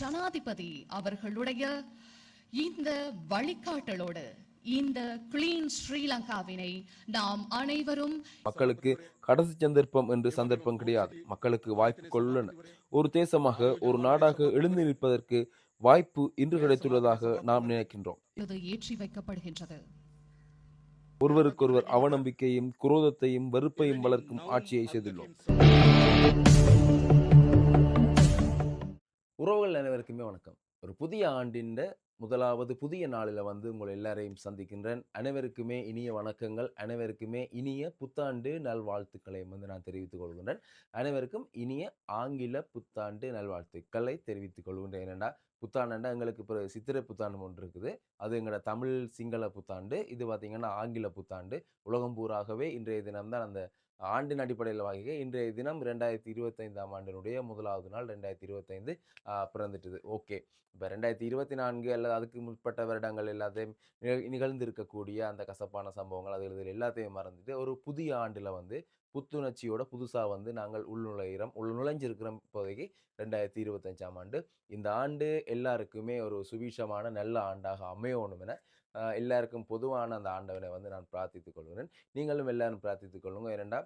ஜனாதிபதி அவர்களுடைய இந்த வழிகாட்டலோடு இந்த கிளீன் ஸ்ரீலங்காவினை நாம் அனைவரும் மக்களுக்கு கடைசி சந்தர்ப்பம் என்று சந்தர்ப்பம் கிடையாது. மக்களுக்கு வாய்ப்புகள் உள்ளன. ஒரு தேசமாக ஒரு நாடாக எழுந்து நிற்பதற்கு வாய்ப்பு இன்று கிடைத்துள்ளதாக நாம் நினைக்கின்றோம். இது ஏற்றி வைக்கப்படுகின்றது. ஒருவருக்கொருவர் அவநம்பிக்கையும் குரோதத்தையும் வெறுப்பையும் வளர்க்கும் ஆட்சியை செய்துள்ளோம். உறவுகள் அனைவருக்குமே வணக்கம். ஒரு புதிய ஆண்டின் முதலாவது புதிய நாளில் வந்து உங்களை எல்லாரையும் சந்திக்கின்றேன். அனைவருக்குமே இனிய வணக்கங்கள். அனைவருக்குமே இனிய புத்தாண்டு நல்வாழ்த்துக்களை வந்து நான் தெரிவித்துக் கொள்கின்றேன். அனைவருக்கும் இனிய ஆங்கில புத்தாண்டு நல்வாழ்த்துக்களை தெரிவித்துக் கொள்கின்றேன். என்னென்னா புத்தாண்டுண்டா எங்களுக்கு இப்போ சித்திரை புத்தாண்டு ஒன்று இருக்குது. அது எங்களோட தமிழ் சிங்கள புத்தாண்டு. இது பார்த்திங்கன்னா ஆங்கில புத்தாண்டு. உலகம் பூராகவே இன்றைய தினம்தான் அந்த ஆண்டின் அடிப்படையில் வாங்கிக்க இன்றைய தினம் ரெண்டாயிரத்தி இருபத்தைந்தாம் ஆண்டினுடைய முதலாவது நாள் ரெண்டாயிரத்தி இருபத்தைந்து பிறந்துட்டுது. ஓகே. இப்போ ரெண்டாயிரத்தி இருபத்தி நான்கு அல்லது அதுக்கு முற்பட்ட வருடங்கள் எல்லாத்தையும் நிகழ்ந்திருக்கக்கூடிய அந்த கசப்பான சம்பவங்கள் அது இதில் எல்லாத்தையும் மறந்துட்டு ஒரு புதிய ஆண்டில் வந்து புத்துணர்ச்சியோட புதுசாக வந்து நாங்கள் உள்நுழைகிறோம் உள் நுழைஞ்சிருக்கிறோம் இப்போதைக்கு ரெண்டாயிரத்தி இருபத்தஞ்சாம் ஆண்டு. இந்த ஆண்டு எல்லாருக்குமே ஒரு சுபீஷமான நல்ல ஆண்டாக அமையணும் என எல்லாருக்கும் பொதுவான அந்த ஆண்டவனை வந்து நான் பிரார்த்தித்துக் கொள்கிறேன். நீங்களும் எல்லாரும் பிரார்த்தித்துக் கொள்ளுங்க. ஏனெண்டா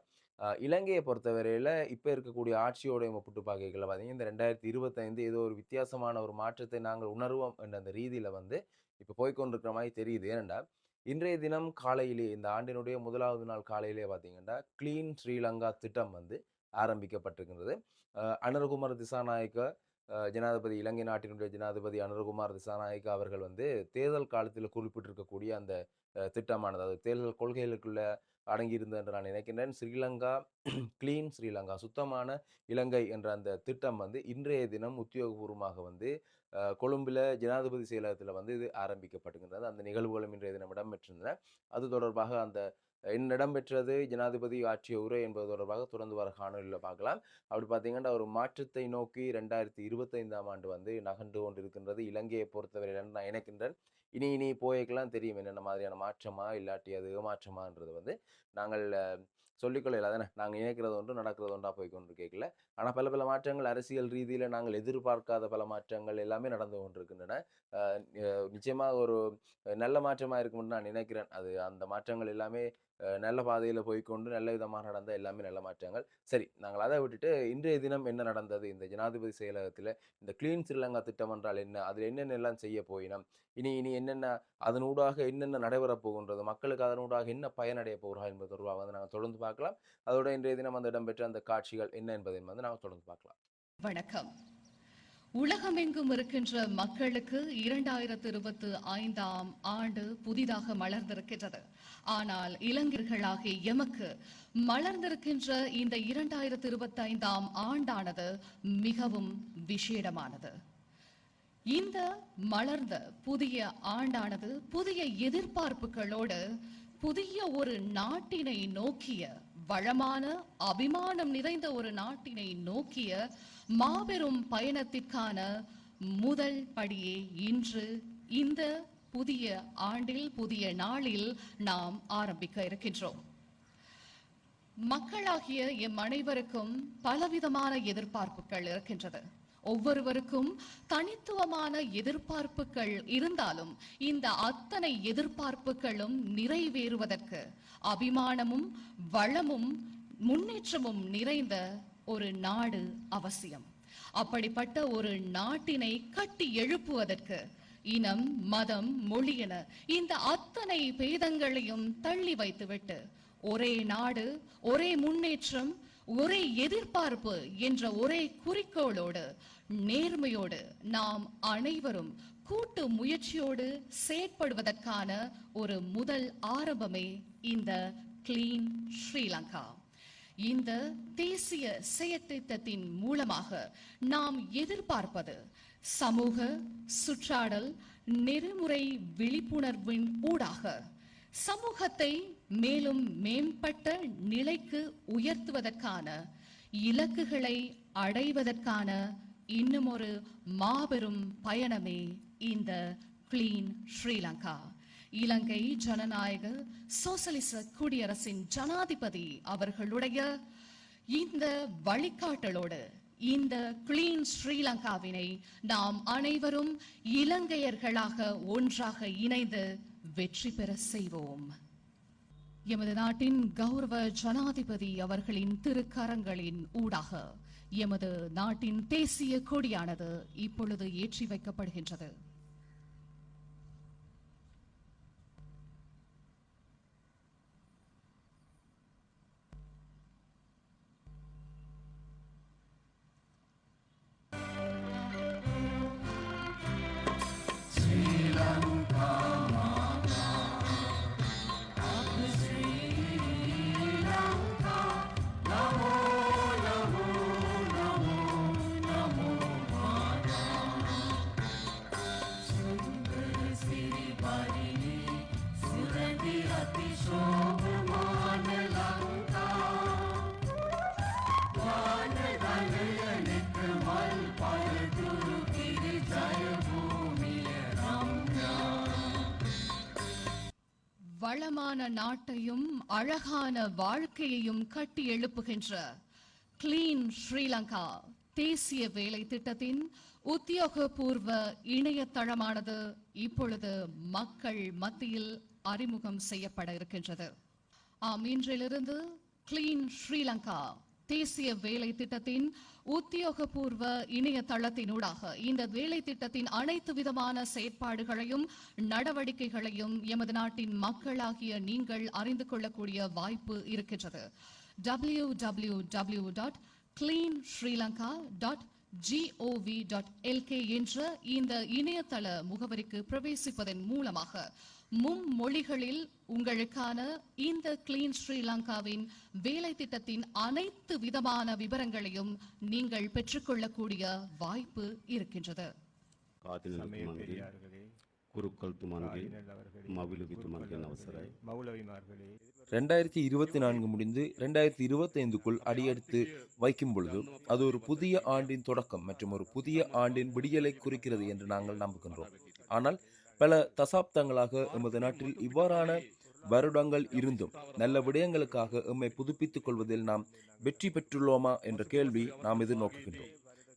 இலங்கையை பொறுத்தவரையில் இப்போ இருக்கக்கூடிய ஆட்சியோடைய ஒப்பிட்டு பார்க்கல பார்த்தீங்கன்னா இந்த ரெண்டாயிரத்தி இருபத்தைந்து ஏதோ ஒரு வித்தியாசமான ஒரு மாற்றத்தை நாங்கள் உணர்வோம் என்ற அந்த ரீதியில் வந்து இப்போ போய்க்கொண்டிருக்கிற மாதிரி தெரியுது. ஏனெண்டா இன்றைய தினம் காலையிலே இந்த ஆண்டினுடைய முதலாவது நாள் காலையிலே பார்த்தீங்கன்னா க்ளீன் ஸ்ரீலங்கா திட்டம் வந்து ஆரம்பிக்கப்பட்டிருக்கின்றது. ஆஹ் திசாநாயக்க ஜனாதிபதி இலங்கை நாட்டினுடைய ஜனாதிபதி அனுரகுமார் திசாநாயக்கா அவர்கள் வந்து தேர்தல் காலத்தில் குறிப்பிட்டிருக்கக்கூடிய அந்த திட்டமானது. அது தேர்தல் கொள்கைகளுக்குள்ள அடங்கியிருந்தது என்று நான் நினைக்கின்றேன். ஸ்ரீலங்கா கிளீன் ஸ்ரீலங்கா சுத்தமான இலங்கை என்ற அந்த திட்டம் வந்து இன்றைய தினம் உத்தியோகபூர்வமாக வந்து கொழும்பில் ஜனாதிபதி செயலகத்தில் வந்து இது ஆரம்பிக்கப்படுகின்றது அந்த நிகழ்வுகளும் இன்றைய தினம் இடம்பெற்றிருந்தன. அது தொடர்பாக அந்த என்ன இடம்பெற்றது ஜனாதிபதி ஆற்றிய உரை என்பது தொடர்பாக தொடர்ந்து வர காணொலியில் பார்க்கலாம். அப்படி பார்த்தீங்கன்னா ஒரு மாற்றத்தை நோக்கி ரெண்டாயிரத்தி இருபத்தைந்தாம் ஆண்டு வந்து நகர்ந்து கொண்டிருக்கின்றது. இலங்கையை பொறுத்தவரை நான் இணைக்கின்றேன் இனி இனி போய்க்கெல்லாம் தெரியும் என்னென்ன மாதிரியான மாற்றமா இல்லாட்டி அது ஏமாற்றமான்றது வந்து நாங்கள் சொல்லிக்கொள்ள அதானே? நாங்கள் நினைக்கிறது ஒன்று நடக்கிறது ஒன்றா போய் கொண்டு கேட்கல. ஆனால் பல பல மாற்றங்கள் அரசியல் ரீதியில் நாங்கள் எதிர்பார்க்காத பல மாற்றங்கள் எல்லாமே நடந்து கொண்டிருக்கின்றன. நிச்சயமாக ஒரு நல்ல மாற்றமாக இருக்கும்னு நான் நினைக்கிறேன். அது அந்த மாற்றங்கள் எல்லாமே நல்ல பாதையில் போய்க்கொண்டு நல்ல விதமாக நடந்த எல்லாமே நல்ல மாற்றங்கள். சரி நாங்கள் அதை விட்டுட்டு இன்றைய தினம் என்ன நடந்தது? இந்த ஜனாதிபதி செயலகத்தில் இந்த க்ளீன் ஸ்ரீலங்கா திட்டம் என்றால் என்ன? அதில் என்னென்ன எல்லாம் செய்ய போயினோம்? இனி இனி என்னென்ன அதனூடாக என்னென்ன நடைபெறப் போகின்றது? மக்களுக்கு அதனூடாக என்ன பயனடைய போகிறா என்பது தொடர்பாக வந்து நாங்கள் தொடர்ந்து பார்க்கலாம். அதோட இன்றைய தினம் அந்த இடம்பெற்ற அந்த காட்சிகள் என்ன என்பதை வந்து நாங்கள் தொடர்ந்து பார்க்கலாம். வணக்கம். உலகமெங்கும் இருக்கின்ற மக்களுக்கு இரண்டாயிரத்து இருபத்தி ஐந்தாம் ஆண்டு புதிதாக மலர்ந்திருக்கின்றது. ஆனால் இளைஞர்களாகிய எமக்கு மலர்ந்திருக்கின்ற இந்த இரண்டாயிரத்து இருபத்தி ஐந்தாம் ஆண்டானது மிகவும் விசேடமானது. இந்த மலர்ந்த புதிய ஆண்டானது புதிய எதிர்பார்ப்புகளோடு புதிய ஒரு நாட்டினை நோக்கிய வளமான அபிமானம் நிறைந்த ஒரு நாட்டினை நோக்கிய மாபெரும் பயணத்திற்கான முதல் படியே இன்று இந்த புதிய ஆண்டில் புதிய நாளில் நாம் ஆரம்பிக்க இருக்கின்றோம். மக்களாகிய எம் அனைவருக்கும் பலவிதமான எதிர்பார்ப்புகள் இருக்கின்றது. ஒவ்வொருவருக்கும் தனித்துவமான எதிர்பார்ப்புகள் இருந்தாலும் இந்த அத்தனை எதிர்பார்ப்புகளும் நிறைவேறுவதற்கு அபிமானமும் வளமும் முன்னேற்றமும் நிறைந்த ஒரு நாடு அவசியம். அப்படிப்பட்ட ஒரு நாட்டினை கட்டி எழுப்புவதற்கு இனம் மதம் மொழி என இந்த அத்தனை பேதங்களையும் தள்ளி வைத்துவிட்டு ஒரே நாடு ஒரே முன்னேற்றம் ஒரே எதிர்பார்ப்பு என்ற ஒரே குறிக்கோளோடு நேர்மையோடு நாம் அனைவரும் கூட்டு முயற்சியோடு செயற்படுவதற்கான ஒரு முதல் ஆரம்பமே இந்த கிளீன் ஸ்ரீலங்கா. இந்த தேசிய செயற்திட்டத்தின் மூலமாக நாம் எதிர்பார்ப்பது சமூக சுற்றாடல் நெறிமுறை விழிப்புணர்வின் ஊடாக சமூகத்தை மேலும் மேம்பட்ட நிலைக்கு உயர்த்துவதற்கான இலக்குகளை அடைவதற்கான இன்னும் ஒரு மாபெரும் பயணமே இந்த கிளீன் ஸ்ரீலங்கா இலங்கை ஜனநாயக சோசலிச குடியரசின் ஜனாதிபதி அவர்களுடைய இந்த வழிகாட்டலோடு இந்த கிளீன் ஸ்ரீலங்காவினை நாம் அனைவரும் இலங்கையர்களாக ஒன்றாக இணைந்து வெற்றி பெற செய்வோம். எமது நாட்டின் கௌரவ ஜனாதிபதி அவர்களின் திருக்கரங்களின் ஊடாக. எமது நாட்டின் தேசிய கொடியானது இப்பொழுது ஏற்றி வைக்கப்படுகின்றது. சுத்தமான நாட்டையும் அழகான வாழ்க்கையையும் கட்டி எழுப்புகின்ற கிளீன் ஸ்ரீலங்கா தேசிய வேலை திட்டத்தின் உத்தியோகபூர்வ இணையதளமானது இப்பொழுது மக்கள் மத்தியில் அறிமுகம் செய்யப்பட இருக்கின்றது. ஆம் இன்றிலிருந்து கிளீன் ஸ்ரீலங்கா தேசிய வேலை திட்டத்தின் உத்தியோகபூர்வ இணையதளத்தினூடாக இந்த வேலை திட்டத்தின் அனைத்து விதமான செயற்பாடுகளையும் நடவடிக்கைகளையும் எமது நாட்டின் மக்களாகிய நீங்கள் அறிந்து கொள்ளக்கூடிய வாய்ப்பு இருக்கின்றது. W W W dot clean Sri Lanka dot G O V dot L K என்ற இந்த இணையதள முகவரிக்கு பிரவேசிப்பதன் மூலமாக மும்மொழிகளில் உங்களுக்கான இந்த கிளீன் ஸ்ரீலங்காவின் வேலை திட்டத்தின் அனைத்து விதமான விவரங்களையும் நீங்கள் பெற்றுக்கொள்ளக்கூடிய வாய்ப்பு இருக்கின்றது. ரெண்டாயிரத்தி இருபத்தி நான்கு முடிந்து ரெண்டாயிரத்தி இருபத்தி ஐந்துக்குள் அடியெடுத்து வைக்கும் பொழுது அது ஒரு புதிய ஆண்டின் தொடக்கம் மற்றும் ஒரு புதிய ஆண்டின் விடியலை குறிக்கிறது என்று நாங்கள் நம்புகின்றோம். ஆனால் பல தசாப்தங்களாக எமது நாட்டில் இவ்வாறான வருடங்கள் இருந்தும் நல்ல விடயங்களுக்காக எம்மை புதுப்பித்துக் கொள்வதில் நாம் வெற்றி பெற்றுள்ளோமா என்ற கேள்வி நாம் எதிர்நோக்குகின்றோம்.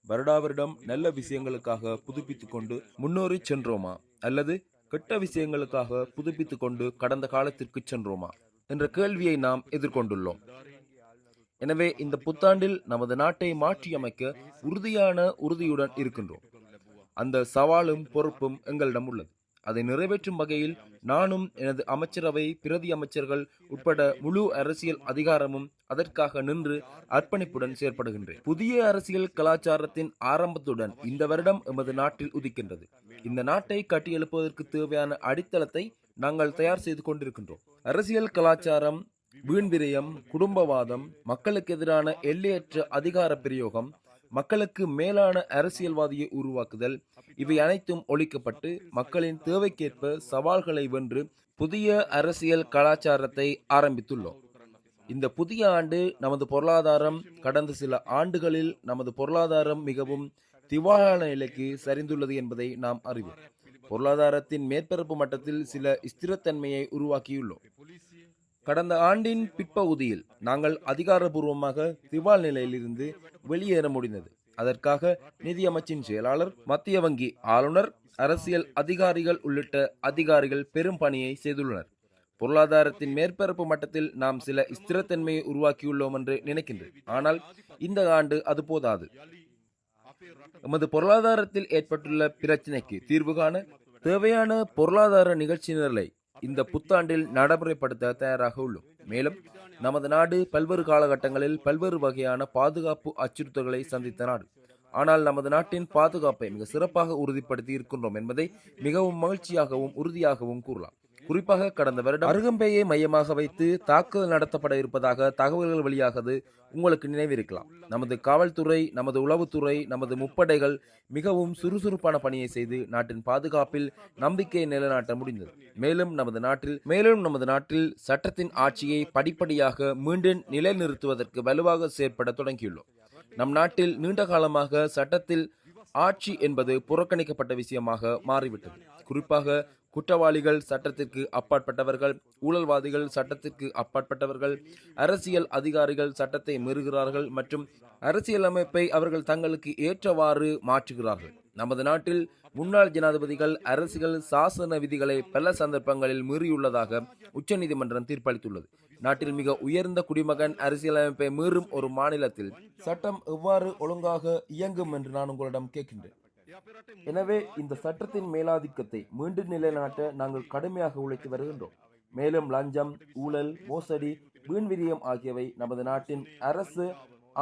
வருடாவரிடம் நல்ல விஷயங்களுக்காக புதுப்பித்துக் கொண்டு முன்னேறி சென்றோமா? அல்லது கெட்ட விஷயங்களுக்காக புதுப்பித்துக் கொண்டு கடந்த காலத்திற்கு சென்றோமா? என்ற கேள்வியை நாம் எதிர்கொண்டுள்ளோம். எனவே இந்த புத்தாண்டில் நமது நாட்டை மாற்றியமைக்க உறுதியான உறுதியுடன் இருக்கின்றோம். அந்த சவாலும் பொறுப்பும் எங்களிடம் உள்ளது. அதை நிறைவேற்றும் வகையில் நானும் எனது அமைச்சரவை பிரதி அமைச்சர்கள் உட்பட முழு அரசியல் அதிகாரமும் அதற்காக நின்று அர்ப்பணிப்புடன் செயற்படுகின்றேன். புதிய அரசியல் கலாச்சாரத்தின் ஆரம்பத்துடன் இந்த வருடம் எமது நாட்டில் உதிக்கின்றது. இந்த நாட்டை கட்டியெழுப்புவதற்கு தேவையான அடித்தளத்தை நாங்கள் தயார் செய்து கொண்டிருக்கின்றோம். அரசியல் கலாச்சாரம் வீண்விரயம் குடும்பவாதம் மக்களுக்கு எதிரான எல்லையற்ற அதிகார பிரயோகம் மக்களுக்கு மேலான அரசியல்வாதியை உருவாக்குதல் இவை அனைத்தும் ஒழிக்கப்பட்டு மக்களின் தேவைக்கேற்ப சவால்களை வென்று புதிய அரசியல் கலாச்சாரத்தை ஆரம்பித்துள்ளோம். இந்த புதிய ஆண்டு நமது பொருளாதாரம் கடந்த சில ஆண்டுகளில் நமது பொருளாதாரம் மிகவும் திவாலான நிலைக்கு சரிந்துள்ளது என்பதை நாம் அறிவோம். பொருளாதாரத்தின் மேற்பரப்பு மட்டத்தில் சில ஸ்திரத்தன்மையை உருவாக்கியுள்ளோம். கடந்த ஆண்டின் பிற்பகுதியில் நாங்கள் அதிகாரபூர்வமாக திவால் நிலையிலிருந்து வெளியேற முடிந்தது. அதற்காக நிதியமைச்சின் செயலாளர் மத்திய வங்கி ஆளுநர் அரசியல் அதிகாரிகள் உள்ளிட்ட அதிகாரிகள் பெரும் பணியை செய்துள்ளனர். பொருளாதாரத்தின் மேற்பரப்பு மட்டத்தில் நாம் சில ஸ்திரத்தன்மையை உருவாக்கியுள்ளோம் என்று நினைக்கின்றேன். ஆனால் இந்த ஆண்டு அது போதாது. எமது பொருளாதாரத்தில் ஏற்பட்டுள்ள பிரச்சினைக்கு தீர்வு காண தேவையான பொருளாதார நிகழ்ச்சி நிரலை இந்த புத்தாண்டில் நடைமுறைப்படுத்த தயாராக உள்ளோம். மேலும் நமது நாடு பல்வேறு காலகட்டங்களில் பல்வேறு வகையான பாதுகாப்பு அச்சுறுத்தல்களை சந்தித்த நாடு. ஆனால் நமது நாட்டின் பாதுகாப்பை மிக சிறப்பாக உறுதிப்படுத்தி இருக்கின்றோம் என்பதை மிகவும் மகிழ்ச்சியாகவும் உறுதியாகவும் கூறலாம். குறிப்பாக கடந்த வருடம் அருகம்பையை மையமாக வைத்து தாக்குதல் நடத்தப்பட இருப்பதாக தகவல்கள் வெளியாகது உங்களுக்கு நினைவிருக்கலாம் நமது காவல்துறை நமது உளவுத்துறை நமது முப்படைகள் மிகவும் சுறுசுறுப்பான பணியை செய்து நாட்டின் பாதுகாப்பில் நம்பிக்கையை நிலைநாட்ட முடிந்தது. மேலும் நமது நாட்டில் மேலும் நமது நாட்டில் சட்டத்தின் ஆட்சியை படிப்படியாக மீண்டும் நிலைநிறுத்துவதற்கு வலுவாக செயற்பட தொடங்கியுள்ளோம். நம் நாட்டில் நீண்ட காலமாக சட்டத்தில் ஆட்சி என்பது புறக்கணிக்கப்பட்ட விஷயமாக மாறிவிட்டது. குறிப்பாக குற்றவாளிகள் சட்டத்திற்கு அப்பாற்பட்டவர்கள் ஊழல்வாதிகள் சட்டத்திற்கு அப்பாற்பட்டவர்கள் அரசியல் அதிகாரிகள் சட்டத்தை மீறுகிறார்கள் மற்றும் அரசியலமைப்பை அவர்கள் தங்களுக்கு ஏற்றவாறு மாற்றுகிறார்கள். நமது நாட்டில் முன்னாள் ஜனாதிபதிகள் அரசியல் சாசன விதிகளை பல சந்தர்ப்பங்களில் மீறியுள்ளதாக உச்சநீதிமன்றம் தீர்ப்பளித்துள்ளது. நாட்டில் மிக உயர்ந்த குடிமகன் அரசியலமைப்பை மீறும் ஒரு மாநிலத்தில் சட்டம் எவ்வாறு ஒழுங்காக இயங்கும் என்று நான் உங்களிடம் கேட்கின்றேன். எனவே இந்த சட்டத்தின் மேலாதிக்கத்தை மீண்டும் நிலைநாட்ட நாங்கள் கடுமையாக உழைத்து வருகின்றோம். மேலும் லஞ்சம் ஊழல் மோசடி வீண்விரியம் ஆகியவை நமது நாட்டின் அரசு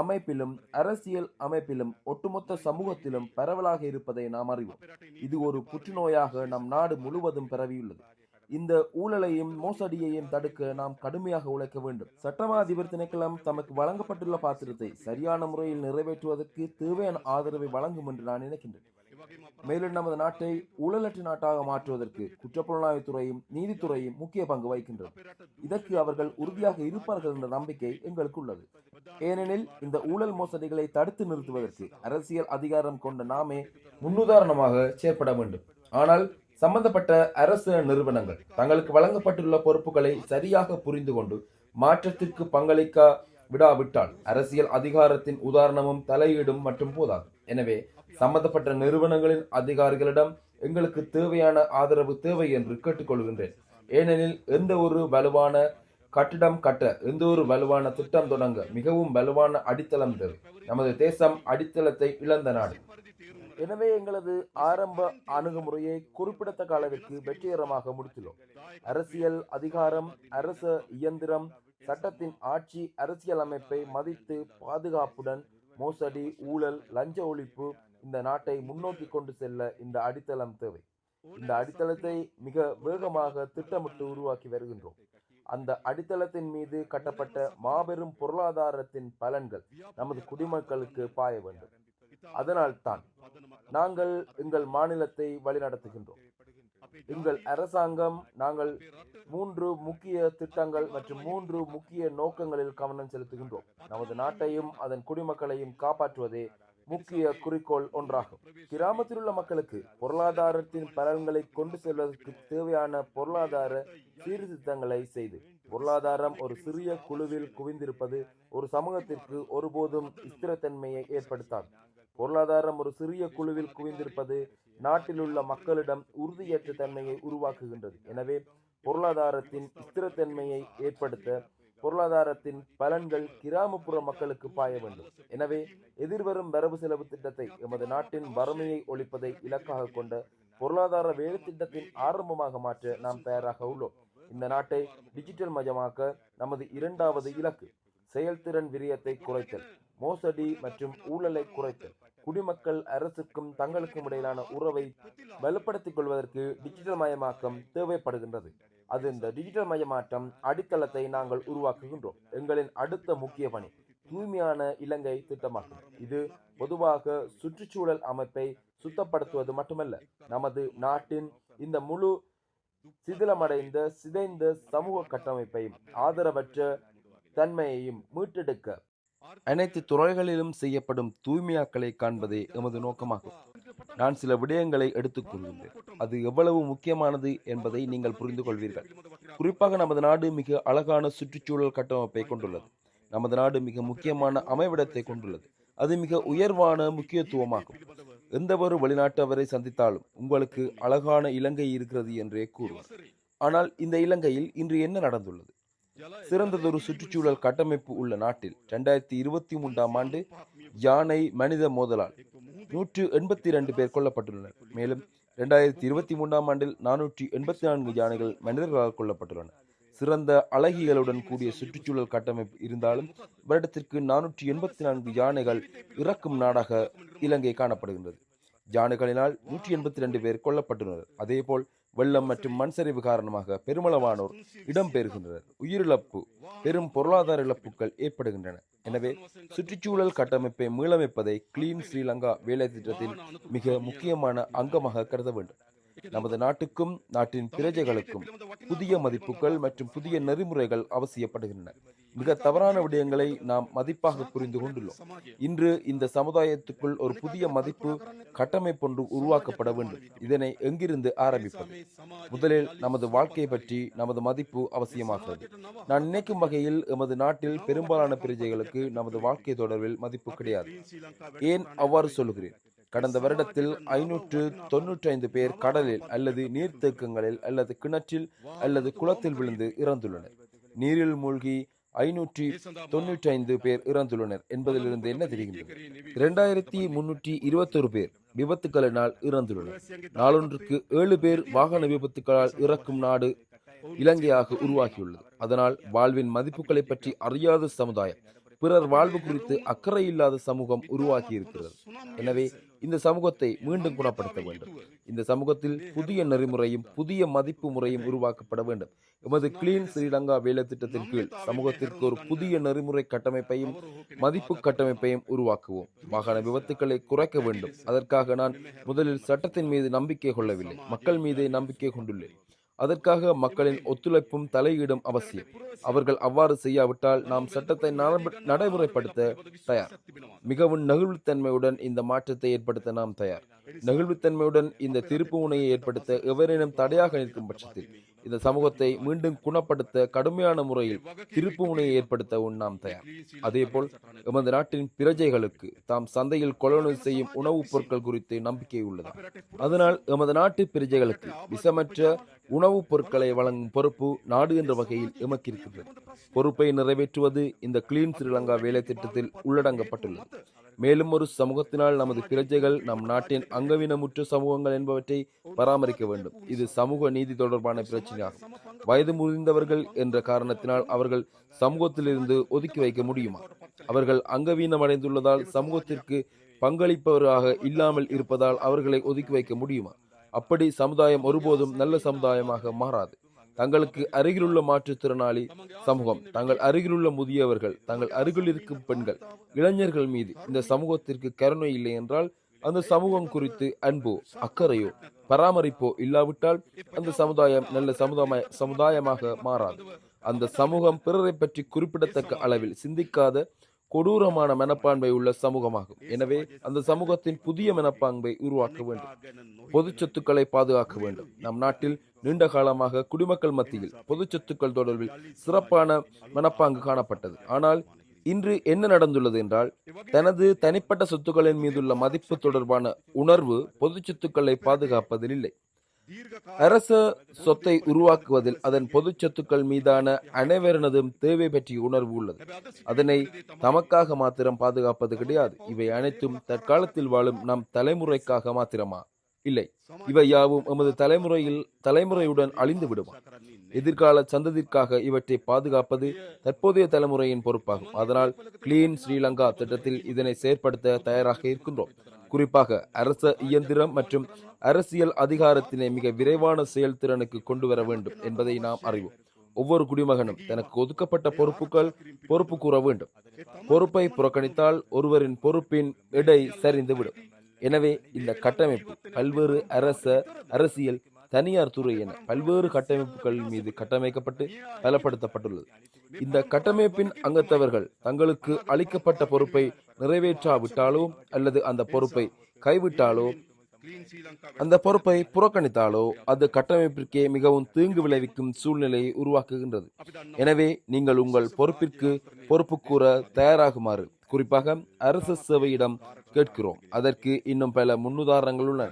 அமைப்பிலும் அரசியல் அமைப்பிலும் ஒட்டுமொத்த சமூகத்திலும் பரவலாக இருப்பதை நாம் அறிவோம். இது ஒரு புற்றுநோயாக நம் நாடு முழுவதும் பரவியுள்ளது. இந்த ஊழலையும் மோசடியையும் தடுக்க நாம் கடுமையாக உழைக்க வேண்டும். சட்டமா அதிபர் திணைக்களம் தமக்கு வழங்கப்பட்டுள்ள பாத்திரத்தை சரியான முறையில் நிறைவேற்றுவதற்கு தேவையான ஆதரவை வழங்கும் என்று நான் நினைக்கின்றேன். மேலும் நமது நாட்டை ஊழலற்ற நாட்டாக மாற்றுவதற்கு குற்றப்புலனாய்வுத்துறையும் நீதித்துறையும் முக்கிய பங்கு வகிக்கின்றன இதற்கு அவர்கள் உறுதியாக இருப்பார்கள் என்ற நம்பிக்கை எங்களுக்கு உள்ளது. ஏனெனில் இந்த ஊழல் மோசடிகளை தடுத்து நிறுத்துவதற்கு அரசியல் அதிகாரம் கொண்ட நாமே முன்னுதாரணமாக செயற்பட வேண்டும். ஆனால் சம்பந்தப்பட்ட அரசு நிறுவனங்கள் தங்களுக்கு வழங்கப்பட்டுள்ள பொறுப்புகளை சரியாக புரிந்து கொண்டு மாற்றத்திற்கு பங்களிக்க விடாவிட்டால் அரசியல் அதிகாரத்தின் உதாரணமும் தலையீடும் மற்றும் போதாது. எனவே சம்பந்தப்பட்ட நிறுவனங்களின் அதிகாரிகளிடம் எங்களுக்கு தேவையான ஆதரவு தேவை என்று கேட்டுக்கொள்கின்றேன். ஏனெனில் எந்த ஒரு வலுவான கட்டிடம் கட்ட எந்த ஒரு வலுவான திட்டம் தொடங்க மிகவும் வலுவான அடித்தளம் தேவை. நமது தேசம் அடித்தளத்தை இழந்த நாடு. எனவே எங்களது ஆரம்ப அணுகுமுறையை குறிப்பிடத்தக்க அளவிற்கு வெற்றிகரமாக முடித்துள்ளோம். அரசியல் அதிகாரம் அரச இயந்திரம் சட்டத்தின் ஆட்சி அரசியல் அமைப்பை மதித்து பாதுகாப்புடன் மோசடி ஊழல் லஞ்ச ஒழிப்பு இந்த நாட்டை முன்னோக்கி கொண்டு செல்ல இந்த அடித்தளம் தேவை. இந்த அடித்தளத்தை மிக வேகமாக திட்டமிட்டு உருவாக்கி வருகின்றோம். அந்த அடித்தளத்தின் மீது கட்டப்பட்ட மாபெரும் பொருளாதாரத்தின் பலன்கள் நமது குடிமக்களுக்கு பாய வேண்டும். அதனால் தான் நாங்கள் எங்கள் மாநிலத்தை வழிநடத்துகின்றோம். எங்கள் அரசாங்கம் நாங்கள் மூன்று முக்கிய திட்டங்கள் மற்றும் மூன்று முக்கிய நோக்கங்களில் கவனம் செலுத்துகின்றோம். நமது நாட்டையும் அதன் குடிமக்களையும் காப்பாற்றுவதே முக்கிய குறிக்கோள் ஒன்றாகும். கிராமத்தில் உள்ள மக்களுக்கு பொருளாதாரத்தின் பலன்களை கொண்டு செல்வதற்கு தேவையான பொருளாதார சீர்திருத்தங்களை செய்து பொருளாதாரம் ஒரு சிறிய குழுவில் குவிந்திருப்பது ஒரு சமூகத்திற்கு ஒருபோதும் ஸ்திரத்தன்மையை ஏற்படுத்தாது. பொருளாதாரம் ஒரு சிறிய குழுவில் குவிந்திருப்பது நாட்டில் உள்ள மக்களிடம் உறுதியற்ற தன்மையை உருவாக்குகின்றது. எனவே பொருளாதாரத்தின் ஸ்திரத்தன்மையை ஏற்படுத்த பொருளாதாரத்தின் பலன்கள் கிராமப்புற மக்களுக்கு பாய வேண்டும். எனவே எதிர்வரும் வரவு செலவு திட்டத்தை எமது நாட்டின் வறுமையை ஒழிப்பதை இலக்காக கொண்ட பொருளாதார வேலை திட்டத்தின் ஆரம்பமாக மாற்ற நாம் தயாராக உள்ளோம். இந்த நாட்டை டிஜிட்டல் மயமாக்க நமது இரண்டாவது இலக்கு செயல்திறன் விரியத்தை குறைத்தல் மோசடி மற்றும் ஊழலை குறைத்தல். குடிமக்கள் அரசுக்கும் தங்களுக்கும் இடையிலான உறவை வலுப்படுத்திக் கொள்வதற்கு டிஜிட்டல் மயமாக்கம் தேவைப்படுகின்றது. அது இந்த டிஜிட்டல் மயமாற்றம் அடித்தளத்தை நாங்கள் உருவாக்குகின்றோம். எங்களின் அடுத்த முக்கிய பணி தூய்மையான இலங்கை திட்டமாகும். இது பொதுவாக சுற்றுச்சூழல் அமைப்பை சுத்தப்படுத்துவது மட்டுமல்ல நமது நாட்டின் இந்த முழு சிதிலமடைந்த சிதைந்த சமூக கட்டமைப்பையும் ஆதரவற்ற தன்மையையும் மீட்டெடுக்க அனைத்து துறைகளிலும் செய்யப்படும் தூய்மையாக்களை காண்பதே எமது நோக்கமாகும். நான் சில விடயங்களை எடுத்துக் அது எவ்வளவு முக்கியமானது என்பதை நீங்கள் புரிந்து கொள்வீர்கள். குறிப்பாக நமது நாடு மிக அழகான சுற்றுச்சூழல் கட்டமைப்பை கொண்டுள்ளது. நமது நாடு மிக முக்கியமான அமைவிடத்தை கொண்டுள்ளது. அது மிக உயர்வான முக்கியத்துவமாகும். எந்த ஒரு வெளிநாட்டவரை சந்தித்தாலும் உங்களுக்கு அழகான இலங்கை இருக்கிறது என்றே கூறுவார். ஆனால் இந்த இலங்கையில் இன்று என்ன நடந்துள்ளது? சிறந்ததொரு சுற்றுச்சூழல் கட்டமைப்பு உள்ள நாட்டில் இரண்டாயிரத்தி இருபத்தி மூன்றாம் ஆண்டு யானை மனித மோதலால் நூற்று எண்பத்தி இரண்டு பேர் கொல்லப்பட்டுள்ளனர். மேலும் இரண்டாயிரத்தி இருபத்தி மூன்றாம் ஆண்டில் நானூற்றி எண்பத்தி நான்கு யானைகள் மனிதர்களால் கொல்லப்பட்டுள்ளன. சிறந்த அழகிகளுடன் கூடிய சுற்றுச்சூழல் கட்டமைப்பு இருந்தாலும் வருடத்திற்கு நானூற்றி எண்பத்தி நான்கு யானைகள் இறக்கும் நாடாக இலங்கை காணப்படுகின்றது. யானைகளினால் நூற்றி எண்பத்தி ரெண்டு பேர் கொல்லப்பட்டுள்ளனர். அதேபோல் வெள்ளம் மற்றும் மண் சரிவு காரணமாக பெருமளவானோர் இடம்பெறுகின்றனர் உயிரிழப்பு பெரும் பொருளாதார இழப்புகள் ஏற்படுகின்றன. எனவே சுற்றுச்சூழல் கட்டமைப்பை மீளமைப்பதை கிளீன் ஸ்ரீலங்கா வேலை திட்டத்தின் மிக முக்கியமான அங்கமாக கருத வேண்டும். நமது நாட்டுக்கும் நாட்டின் பிரஜைகளுக்கும் புதிய மதிப்புகள் மற்றும் புதிய நெறிமுறைகள் அவசியப்படுகின்றன. மிக தவறான விடயங்களை நாம் மதிப்பாக புரிந்து கொண்டுள்ளோம். இன்று இந்த சமுதாயத்துக்குள் ஒரு புதிய மதிப்பு கட்டமைப்பொன்று உருவாக்கப்பட வேண்டும். இதனை எங்கிருந்து ஆரம்பிப்பது? முதலில் நமது வாழ்க்கை பற்றி நமது மதிப்பு அவசியமாகிறது. நான் நினைக்கும் வகையில் எமது நாட்டில் பெரும்பாலான பிரஜைகளுக்கு நமது வாழ்க்கை தொடர்பில் மதிப்பு கிடையாது. ஏன் அவ்வாறு சொல்லுகிறேன்? கடந்த வருடத்தில் ஐநூற்று தொன்னூற்றி ஐந்து பேர் கடலில் அல்லது நீர்த்தேக்கங்களில் அல்லது கிணற்றில் அல்லது குளத்தில் விழுந்து இறந்துள்ளனர். நீரில் மூழ்கி ஐநூற்றி தொன்னூற்றி ஐந்து பேர் இறந்துள்ளனர் என்பதிலிருந்து என்ன தெரிகின்றது? இரண்டாயிரத்தி முன்னூற்றி இருபத்தொரு பேர் விபத்துக்களினால் இறந்துள்ளனர். நாளொன்றுக்கு ஏழு பேர் வாகன விபத்துக்களால் இறக்கும் நாடு இலங்கையாக உருவாகியுள்ளது. அதனால் வாழ்வின் மதிப்புகளை பற்றி அறியாத சமுதாயம் பிறர் வாழ்வு குறித்து அக்கறை இல்லாத சமூகம் உருவாகி இருக்கிறது எனவே இந்த சமூகத்தை மீண்டும் குணப்படுத்த வேண்டும். இந்த சமூகத்தில் புதிய நெறிமுறையும் புதிய மதிப்பு முறையும் உருவாக்கப்பட வேண்டும். எமது கிளீன் ஸ்ரீலங்கா வேலை திட்டத்தின் கீழ் சமூகத்திற்கு ஒரு புதிய நெறிமுறை கட்டமைப்பையும் மதிப்பு கட்டமைப்பையும் உருவாக்குவோம். வாகன விபத்துக்களை குறைக்க வேண்டும். அதற்காக நான் முதலில் சட்டத்தின் மீது நம்பிக்கை கொள்ளவில்லை. மக்கள் மீது நம்பிக்கை கொண்டுள்ளேன். அதற்காக மக்களின் ஒத்துழைப்பும் தலையீடும் அவசியம். அவர்கள் அவ்வாறு செய்யாவிட்டால் நாம் சட்டத்தை நடைமுறைப்படுத்த தயார். மிகவும் நெகிழ்வுத்தன்மையுடன் இந்த மாற்றத்தை ஏற்படுத்த நாம் தயார். நெகிழ்வுத்தன்மையுடன் இந்த திருப்பு முனையை ஏற்படுத்த எவரேனும் தடையாக நிற்கும் பட்சத்தில் இந்த சமூகத்தை மீண்டும் குணப்படுத்த கடுமையான முறையில் திருப்பு முனையை ஏற்படுத்தவும் நாம் தயார். அதேபோல் எமது நாட்டின் பிரஜைகளுக்கு தாம் சந்தையில் கொள்வனவு செய்யும் உணவுப் பொருட்கள் குறித்து நம்பிக்கை உள்ளது. அதனால் எமது நாட்டு பிரஜைகளுக்கு விஷமற்ற உணவுப் பொருட்களை வழங்கும் பொறுப்பு நாடு என்ற வகையில் எமக்கு இருக்கின்றது பொறுப்பை நிறைவேற்றுவது இந்த கிளீன் ஸ்ரீலங்கா வேலை திட்டத்தில் உள்ளடங்கப்பட்டுள்ளது. மேலும் ஒரு சமூகத்தினால் நமது பிரஜைகள் நம் நாட்டின் அங்கவீனமுற்ற சமூகங்கள் என்பவற்றை பராமரிக்க வேண்டும். இது சமூக நீதி தொடர்பான பிரச்சனையாகும். வயது முதிர்ந்தவர்கள் என்ற காரணத்தினால் அவர்கள் சமூகத்திலிருந்து ஒதுக்கி வைக்க முடியுமா? அவர்கள் அங்கவீனமடைந்துள்ளதால் சமூகத்திற்கு பங்களிப்பவராக இல்லாமல் இருப்பதால் அவர்களை ஒதுக்கி வைக்க முடியுமா? அப்படி சமுதாயம் ஒருபோதும் நல்ல சமுதாயமாக மாறாது. தங்களுக்கு அருகிலுள்ள மாற்றுத்திறனாளி சமூகம் தங்கள் அருகிலுள்ள முதியவர்கள் தங்கள் அருகில் இருக்கும் பெண்கள் இளைஞர்கள் மீது இந்த சமூகத்திற்கு கருணை இல்லை என்றால் அந்த சமூகம் குறித்து அன்போ அக்கறையோ பராமரிப்போ இல்லாவிட்டால் அந்த சமுதாயம் நல்ல சமுதாய சமுதாயமாக மாறாது. அந்த சமூகம் பிறரை பற்றி குறிப்பிடத்தக்க அளவில் சிந்திக்காத கொடூரமான மனப்பான்மை உள்ள சமூகமாகும். எனவே அந்த சமூகத்தின் புதிய மனப்பான்மை உருவாக்க வேண்டும். பொது சொத்துக்களை பாதுகாக்க வேண்டும். நம் நாட்டில் நீண்ட காலமாக குடிமக்கள் மத்தியில் பொது சொத்துக்கள் தொடர்பில் சிறப்பான மனப்பாங்கு காணப்பட்டது. ஆனால் இன்று என்ன நடந்துள்ளது என்றால் தனது தனிப்பட்ட சொத்துக்களின் மீதுள்ள மதிப்பு தொடர்பான உணர்வு பொது சொத்துக்களை பாதுகாப்பதில் இல்லை. அரச சொத்தை உருவாக்குவதில் அதன் பொது சொத்துக்கள் மீதான அனைவரினதும் தேவை பற்றிய உணர்வு உள்ளது. அதனை தமக்காக மாத்திரம் பாதுகாப்பது கிடையாது. இவை அனைத்தும் தற்காலத்தில் வாழும் நம் தலைமுறைக்காக மாத்திரமா? இல்லை. இவை யாவும் எமது தலைமுறையில் தலைமுறையுடன் அழிந்து விடுமா? எதிர்கால சந்ததிற்காக இவற்றை பாதுகாப்பது தற்போதைய தலைமுறையின் பொறுப்பாகும். அதனால் கிளீன் ஸ்ரீலங்கா திட்டத்தில் இதனை செயற்படுத்த தயாராக இருக்கின்றோம். குறிப்பாக அரச இயந்திரம் மற்றும் அரசியல் அதிகாரத்தினை மிக விரைவான செயல்திறனுக்கு கொண்டு வர வேண்டும் என்பதை நாம் அறிவோம். ஒவ்வொரு குடிமகனும் தனக்கு ஒதுக்கப்பட்ட பொறுப்புகள் பொறுப்பு கூற வேண்டும். பொறுப்பை புறக்கணித்தால் ஒருவரின் பொறுப்பின் எடை சரிந்துவிடும். எனவே இந்த கட்டமைப்பு பல்வேறு அரச அரசியல் தனியார் துறை என பல்வேறு கட்டமைப்புகள் மீது கட்டமைக்கப்பட்டு பலப்படுத்தப்பட்டுள்ளது. இந்த கட்டமைப்பின் அங்கத்தவர்கள் தங்களுக்கு அளிக்கப்பட்ட பொறுப்பை நிறைவேற்றாவிட்டாலோ அல்லது அந்த பொறுப்பை கைவிட்டாலோ அந்த பொறுப்பை புறக்கணித்தாலோ அது கட்டமைப்பிற்கே மிகவும் தீங்கு விளைவிக்கும் சூழ்நிலையை உருவாக்குகின்றது. எனவே நீங்கள் உங்கள் பொறுப்பிற்கு பொறுப்பு கூற தயாராகுமாறு குறிப்பாக அரசு சேவையிடம் கேட்கிறோம். அதற்கு இன்னும் பல முன்னுதாரணங்கள் உள்ளன.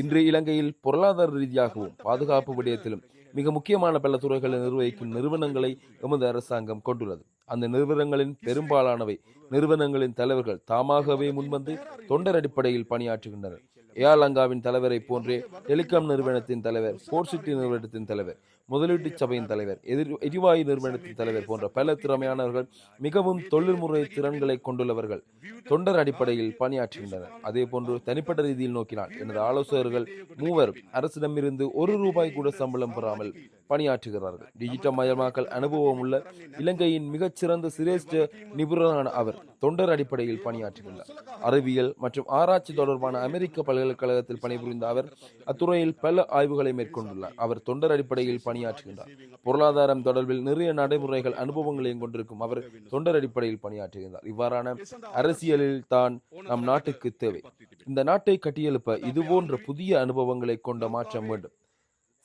இன்று இலங்கையில் பொருளாதார ரீதியாகவும் பாதுகாப்பு விடயத்திலும் மிக முக்கியமான பல துறைகளை நிர்வகிக்கும் நிறுவனங்களை எமது அரசாங்கம் கொண்டுள்ளது. அந்த நிறுவனங்களின் பெரும்பாலானவை நிறுவனங்களின் தலைவர்கள் தாமாகவே முன்வந்து தொண்டர் அடிப்படையில் பணியாற்றுகின்றனர். ஏஆலங்காவின் தலைவரை போன்றே டெலிகாம் நிறுவனத்தின் தலைவர் போர்ட் சிட்டி நிறுவனத்தின் தலைவர் முதலீட்டு சபையின் தலைவர் எதிர் எரிவாயு நிறுவனத்தின் தலைவர் போன்ற பல திறமையானவர்கள் மிகவும் தொழில்முறை திறன்களை கொண்டுள்ளவர்கள் தொண்டர் அடிப்படையில் பணியாற்றுகின்றனர். அதே போன்று தனிப்பட்ட ரீதியில் நோக்கினால் எனது ஆலோசகர்கள் மூவர் அரசிடமிருந்து ஒரு ரூபாய் கூட சம்பளம் பெறாமல் பணியாற்றுகிறார்கள். டிஜிட்டல் மயமாக்கல் அனுபவம் உள்ள இலங்கையின் மிகச்சிறந்த சிரேஷ்ட நிபுணரான அவர் தொண்டர் அடிப்படையில் பணியாற்றுகிறார். அறிவியல் மற்றும் ஆராய்ச்சி தொடர்பான அமெரிக்க பல்கலைக்கழகத்தில் பணிபுரிந்த அவர் அத்துறையில் பல ஆய்வுகளை மேற்கொண்டுள்ளார். அவர் தொண்டர் அடிப்படையில் பணியாற்றுகின்றார். பொருளாதாரம் தொடர்பில் நிறைய நடைமுறைகள் அனுபவங்களையும் கொண்டிருக்கும் அவர் தொண்டர் அடிப்படையில் பணியாற்றுகின்றார். இவ்வாறான அரசியலில் தான் நம் நாட்டுக்கு தேவை. இந்த நாட்டை கட்டியெழுப்ப இதுபோன்ற புதிய அனுபவங்களை கொண்ட மாற்றம் வேண்டும்.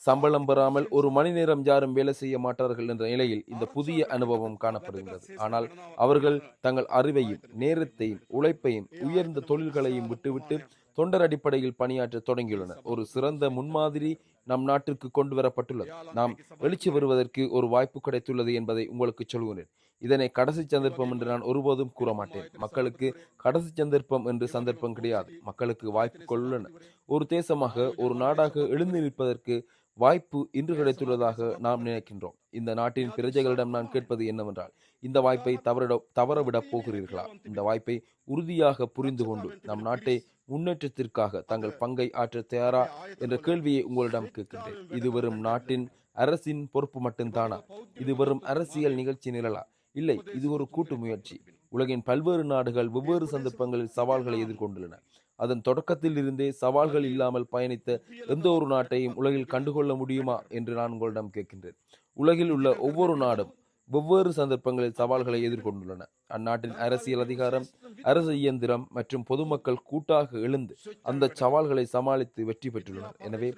சம்பளம் பெறாமல் ஒரு மணி நேரம் யாரும் வேலை செய்ய மாட்டார்கள் என்ற நிலையில் இந்த புதிய அனுபவம் காணப்படுகிறது ஆனால் அவர்கள் தங்கள் அறிவையும் நேரத்தையும் உழைப்பையும் உயர்ந்த தொழில்களையும் விட்டுவிட்டு தொண்டர் அடிப்படையில் பணியாற்ற தொடங்கியுள்ளனர் ஒரு சிறந்த முன்மாதிரி நம் நாட்டிற்கு கொண்டு வரப்பட்டுள்ளது. நாம் வெளிச்சு வருவதற்கு ஒரு வாய்ப்பு கிடைத்துள்ளது என்பதை உங்களுக்கு சொல்கிறேன். இதனை கடைசி சந்தர்ப்பம் என்று நான் ஒருபோதும் கூற மாட்டேன். மக்களுக்கு கடைசி சந்தர்ப்பம் என்று சந்தர்ப்பம் கிடையாது. மக்களுக்கு வாய்ப்புகள் உள்ளன. ஒரு தேசமாக ஒரு நாடாக எழுந்து நிற்பதற்கு வாய்ப்பு இன்று கிடைத்துள்ளதாக நாம் நினைக்கின்றோம். இந்த நாட்டின் பிரஜைகளிடம் நான் கேட்பது என்னவென்றால் இந்த வாய்ப்பை தவறிட தவறவிடப் போகிறீர்களா? இந்த வாய்ப்பை உறுதியாக புரிந்து கொண்டு நம் நாட்டை முன்னேற்றத்திற்காக தங்கள் பங்கை ஆற்ற தயாரா என்ற கேள்வியை உங்களிடம் கேட்கின்றேன். இது வெறும் நாட்டின் அரசின் பொறுப்பு மட்டும்தானா? இது வெறும் அரசியல் நிகழ்ச்சி நிரலா இல்லை இது ஒரு கூட்டு முயற்சி. உலகின் பல்வேறு நாடுகள் வெவ்வேறு சந்தர்ப்பங்களில் சவால்களை எதிர்கொண்டுள்ளன. அதன் தொடக்கத்தில் இருந்தே சவால்கள் இல்லாமல் பயணித்த எந்த ஒரு நாட்டையும் உலகில் கண்டுகொள்ள முடியுமா என்று நான் உங்களிடம் கேட்கின்றேன். உலகில் உள்ள ஒவ்வொரு நாடும் வெவ்வேறு சந்தர்ப்பங்களில் சவால்களை எதிர்கொண்டுள்ளன. அந்நாட்டின் அரசியல் அதிகாரம் அரசு இயந்திரம் மற்றும் பொதுமக்கள் கூட்டாக எழுந்து அந்த சவால்களை சமாளித்து வெற்றி பெற்றுள்ளனர். எனவே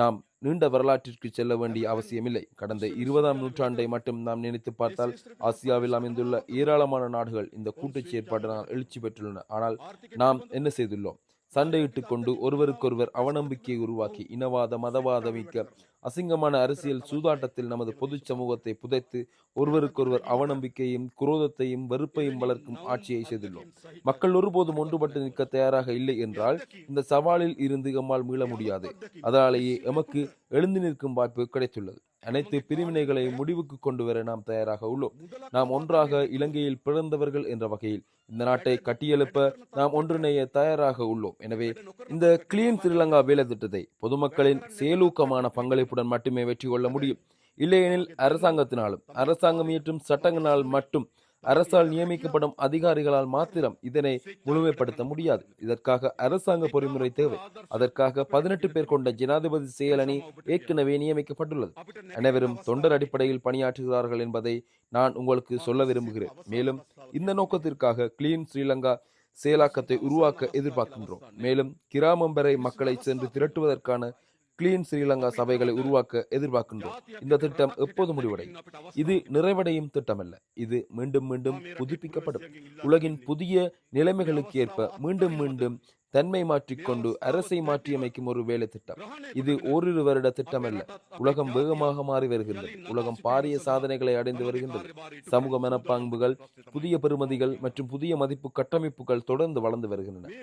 நாம் நீண்ட வரலாற்றிற்கு செல்ல வேண்டிய அவசியமில்லை. கடந்த இருபதாம் நூற்றாண்டை மட்டும் நாம் நினைத்து பார்த்தால் ஆசியாவில் அமைந்துள்ள ஏராளமான நாடுகள் இந்த கூட்டுச் செயற்பாட்டினால் எழுச்சி பெற்றுள்ளன. ஆனால் நாம் என்ன செய்துள்ளோம்? சண்டையிட்டு கொண்டு ஒருவருக்கொருவர் அவநம்பிக்கையை உருவாக்கி இனவாத மதவாத மிக்க அசிங்கமான அரசியல் சூதாட்டத்தில் நமது பொது சமூகத்தை புதைத்து ஒருவருக்கொருவர் அவநம்பிக்கையும் குரோதத்தையும் வெறுப்பையும் வளர்க்கும் ஆட்சியை செய்துள்ளோம். மக்கள் ஒருபோதும் ஒன்றுபட்டு நிற்க தயாராக இல்லை என்றால் இந்த சவாலில் இருந்து எம்மால் மீள முடியாது. அதனாலேயே எமக்கு எழுந்து நிற்கும் வாய்ப்பு கிடைத்துள்ளது. அனைத்து பிரிவினைகளை முடிவுக்கு கொண்டு வர நாம் தயாராக உள்ளோம். நாம் ஒன்றாக இலங்கையில் பிறந்தவர்கள் என்ற வகையில் இந்த நாட்டை கட்டியெழுப்ப நாம் ஒன்றிணைய தயாராக உள்ளோம். எனவே இந்த கிளீன் ஸ்ரீலங்கா வேலை திட்டத்தை பொதுமக்களின் செயலூக்கமான பங்களிப்புடன் மட்டுமே வெற்றி கொள்ள முடியும். இல்லையெனில் அரசாங்கத்தினாலும் அரசாங்கம் இயற்றும் சட்டங்களால் மட்டும் அரசால் நியமிக்கப்படும் அதிகாரிகளால் மாத்திரம் இதனை முழுமைப்படுத்த முடியாது. இதற்காக அரசாங்க பொறிமுறை தேவை. அதற்காக பதினெட்டு பேர் கொண்ட ஜனாதிபதி செயலணி ஏற்கனவே நியமிக்கப்பட்டுள்ளது. அனைவரும் தொண்டர் அடிப்படையில் பணியாற்றுகிறார்கள் என்பதை நான் உங்களுக்கு சொல்ல விரும்புகிறேன். மேலும் இந்த நோக்கத்திற்காக கிளீன் ஸ்ரீலங்கா செயலாக்கத்தை உருவாக்க எதிர்பார்க்கின்றோம். மேலும் கிராமம் வரை மக்களை சென்று திரட்டுவதற்கான கிளீன் ஸ்ரீலங்கா சபைகளை உருவாக்க எதிர்பார்க்கின்றோம். இந்த திட்டம் எப்போது முடிவடையும் இது நிறைவடையும் திட்டமல்ல. இது மீண்டும் மீண்டும் புதுப்பிக்கப்படும். உலகின் புதிய நிலைமைகளுக்கு ஏற்ப மீண்டும் மீண்டும் தன்மை மாற்றிக்கொண்டு அரசை மாற்றியமைக்கும் ஒரு வேலை திட்டம். இது ஓரிரு வருட திட்டமல்ல. உலகம் வேகமாக மாறி வருகின்றது. உலகம் பாரிய சாதனைகளை அடைந்து வருகின்றது. சமூக மனப்பாங்குகள் புதிய பெறுமதிகள் மற்றும் புதிய மதிப்பு கட்டமைப்புகள் தொடர்ந்து வளர்ந்து வருகின்றன.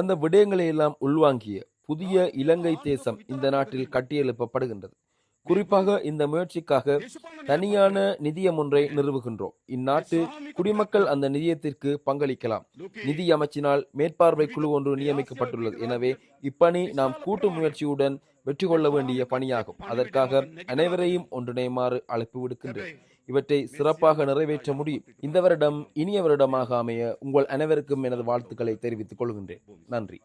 அந்த விடயங்களை எல்லாம் உள்வாங்கிய புதிய இலங்கை தேசம் இந்த நாட்டில் கட்டியெழுப்பப்படுகின்றது. குறிப்பாக இந்த முயற்சிக்காக தனியான நிதியம் ஒன்றை நிறுவுகின்றோம். இந்நாட்டு குடிமக்கள் அந்த நிதியத்திற்கு பங்களிக்கலாம். நிதி அமைச்சினால் மேற்பார்வை குழு ஒன்று நியமிக்கப்பட்டுள்ளது. எனவே இப்பணி நாம் கூட்டு முயற்சியுடன் வெற்றி கொள்ள வேண்டிய பணியாகும். அதற்காக அனைவரையும் ஒன்றிணையுமாறு அழைப்பு விடுக்கின்றேன். இவற்றை சிறப்பாக நிறைவேற்ற முடியும். இந்த வருடம் இனிய வருடமாக அமைய உங்கள் அனைவருக்கும் எனது வாழ்த்துக்களை தெரிவித்துக் கொள்கின்றேன். நன்றி.